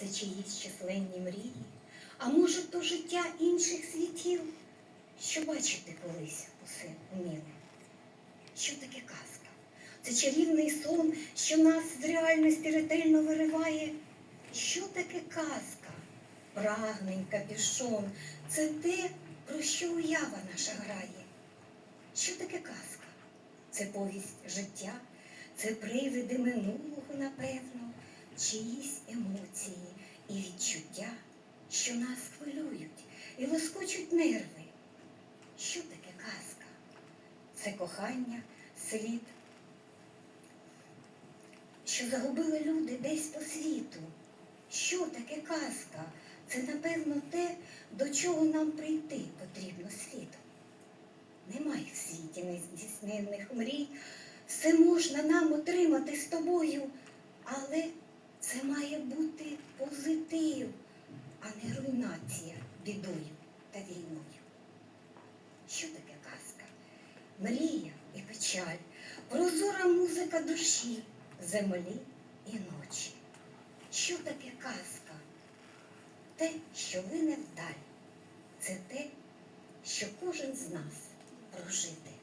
це чиїсь численні мрії, а може, то життя інших світів, що бачити колись усе вміли. Що таке казка? Це чарівний сон, що нас з реальності ретельно вириває. Що таке казка? Прагнень, капюшон це те, про що уява наша грає. Що таке казка? Це повість життя, це привиди минулого, напевно, чиїсь емоції і відчуття, що нас хвилюють і лоскочуть нерви. Що таке казка? Це кохання, слід, що загубили люди десь по світу. Що таке казка? Це, напевно, те, до чого нам прийти потрібно світу. Немає в світі нездійсненних мрій, все можна нам отримати з тобою, але це має бути позитив, а не руйнація бідою та війною. Що таке казка? Мрія і печаль, прозора музика душі, землі і ночі. Що таке казка? Те, що вине вдаль, це те, що кожен з нас прожити.